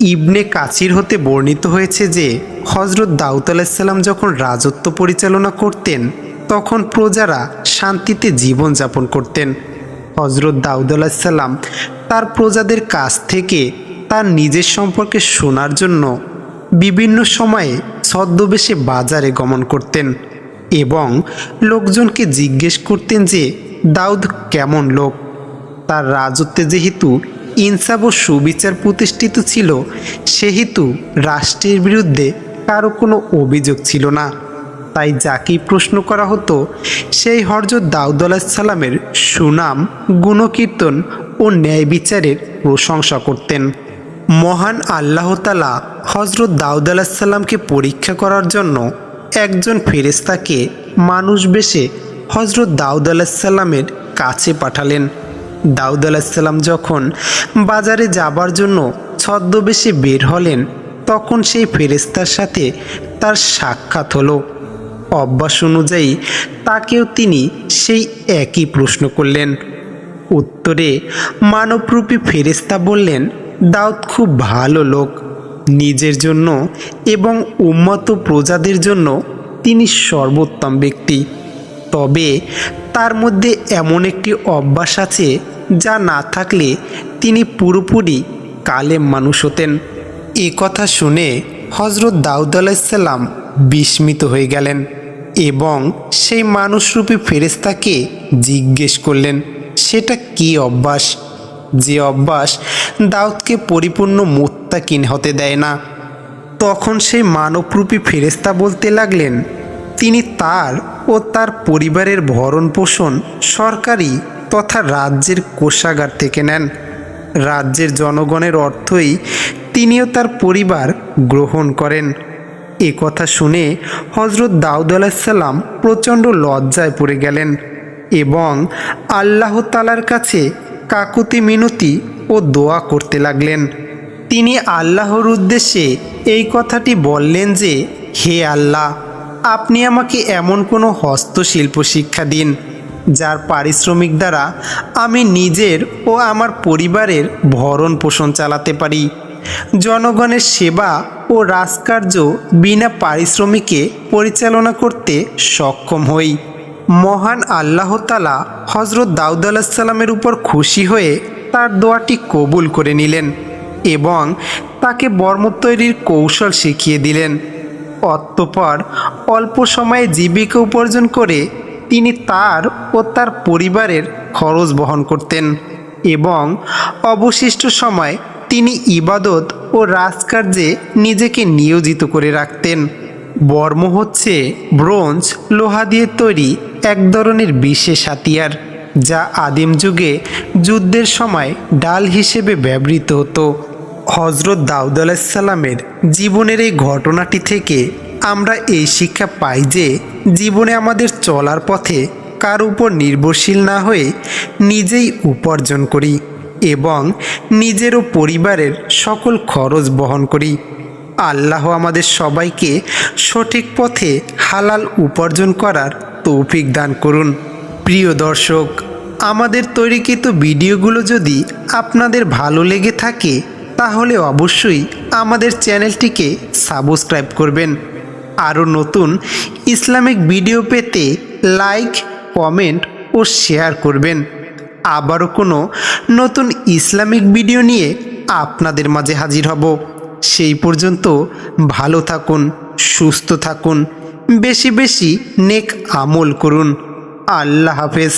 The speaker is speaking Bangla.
ইবনে কাচির হতে বর্ণিত হয়েছে যে হজরত দাউদ আলাহিসাল্লাম যখন রাজত্ব পরিচালনা করতেন, তখন প্রজারা শান্তিতে জীবনযাপন করতেন। হজরত দাউদ আলাহিসাল্লাম তার প্রজাদের কাছ থেকে তার নিজের সম্পর্কে শোনার জন্য বিভিন্ন সময়ে ছদ্মবেশে বাজারে গমন করতেন এবং লোকজনকে জিজ্ঞেস করতেন যে, দাউদ কেমন লোক? তার রাজত্বে যেহেতু ইনসাফ ও সুবিচার প্রতিষ্ঠিত ছিল, সেহেতু রাষ্ট্রের বিরুদ্ধে কারও কোনো অভিযোগ ছিল না। তাই যাকেই প্রশ্ন করা হতো, সেই হরজত দাউদ সালামের সুনাম, গুণকীর্তন ও ন্যায় বিচারের প্রশংসা করতেন। মহান আল্লাহতালা হজরত দাউদ সাল্লামকে পরীক্ষা করার জন্য একজন ফেরেস্তাকে মানুষ বেশে হজরত দাউদ সাল্লামের কাছে পাঠালেন। দাউদ আলাহিসাল্লাম যখন বাজারে যাবার জন্য ছদ্মবেশে বের হলেন, তখন সেই ফেরেস্তার সাথে তার সাক্ষাৎ হলো। অভ্যাস অনুযায়ী তাকেও তিনি সেই একই প্রশ্ন করলেন। উত্তরে মানবরূপী ফেরেস্তা বললেন, দাউদ খুব ভালো লোক। নিজের জন্য এবং উন্মত প্রজাদের জন্য তিনি সর্বোত্তম ব্যক্তি। তবে তার মধ্যে এমন একটি অভ্যাস আছে যা না থাকলে তিনি পুরোপুরি কালেম মানুষ হতেন। এ কথা শুনে হজরত দাউদ আলাইসাল্লাম বিস্মিত হয়ে গেলেন এবং সেই মানুষরূপী ফেরেস্তাকে জিজ্ঞেস করলেন, সেটা কি অভ্যাস? যে অভ্যাস দাউদকে পরিপূর্ণ মোত্তাকিন হতে দেয় না। তখন সেই মানবরূপী ফেরেস্তা বলতে লাগলেন তিনি তার ও তার পরিবারের ভরণ পোষণ সরকারি তথা রাজ্যের কোষাগার থেকে নেন। রাজ্যের জনগণের অর্থই তিনিও তার পরিবার গ্রহণ করেন। এ কথা শুনে হজরত দাউদ আলাহিসাল্লাম প্রচণ্ড লজ্জায় পড়ে গেলেন এবং আল্লাহ তালার কাছে কাকুতি মিনতি ও দোয়া করতে লাগলেন। তিনি আল্লাহর উদ্দেশ্যে এই কথাটি বললেন যে, হে আল্লাহ আপনি আমাকে এমন কোনো হস্তশিল্প শিক্ষা দিন, যার পারিশ্রমিক দ্বারা আমি নিজের ও আমার পরিবারের ভরণ পোষণ চালাতে পারি। জনগণের সেবা ও রাজকার্য বিনা পারিশ্রমিকে পরিচালনা করতে সক্ষম হই। মহান আল্লাহ তালা হজরত দাউদ আলাহিসাল্লামের উপর খুশি হয়ে তার দোয়াটি কবুল করে নিলেন এবং তাকে বর্ম তৈরির কৌশল শিখিয়ে দিলেন। অতঃপর অল্প সময়ে জীবিকা উপার্জন করে তিনি তার ও তার পরিবারের খরচ বহন করতেন এবং অবশিষ্ট সময় তিনি ইবাদত ও রাজকার্যে নিজেকে নিয়োজিত করে রাখতেন। বর্ম হচ্ছে ব্রোঞ্জ লোহা দিয়ে তৈরি এক ধরনের বিশেষ হাতিয়ার, যা আদিম যুগে যুদ্ধের সময় ডাল হিসেবে ব্যবহৃত হতো। হজরত দাউদ আলাহিসাল্লামের জীবনের এই ঘটনাটি থেকে আমরা এই শিক্ষা পাই যে জীবনে আমাদের চলার পথে কার উপর নির্ভরশীল না হয়ে নিজেই উপার্জন করি এবং নিজের ও পরিবারের সকল খরচ বহন করি। আল্লাহ আমাদের সবাইকে সঠিক পথে হালাল উপার্জন করার তৌফিক দান করুন। প্রিয় দর্শক, আমাদের তৈরিকৃত ভিডিওগুলো যদি আপনাদের ভালো লেগে থাকে তাহলে অবশ্যই আমাদের চ্যানেলটিকে সাবস্ক্রাইব করবেন। আরও নতুন ইসলামিক ভিডিও পেতে লাইক, কমেন্ট ও শেয়ার করবেন। আবারও কোনো নতুন ইসলামিক ভিডিও নিয়ে আপনাদের মাঝে হাজির হব। সেই পর্যন্ত ভালো থাকুন, সুস্থ থাকুন, বেশি বেশি নেক আমল করুন। আল্লাহ হাফেজ।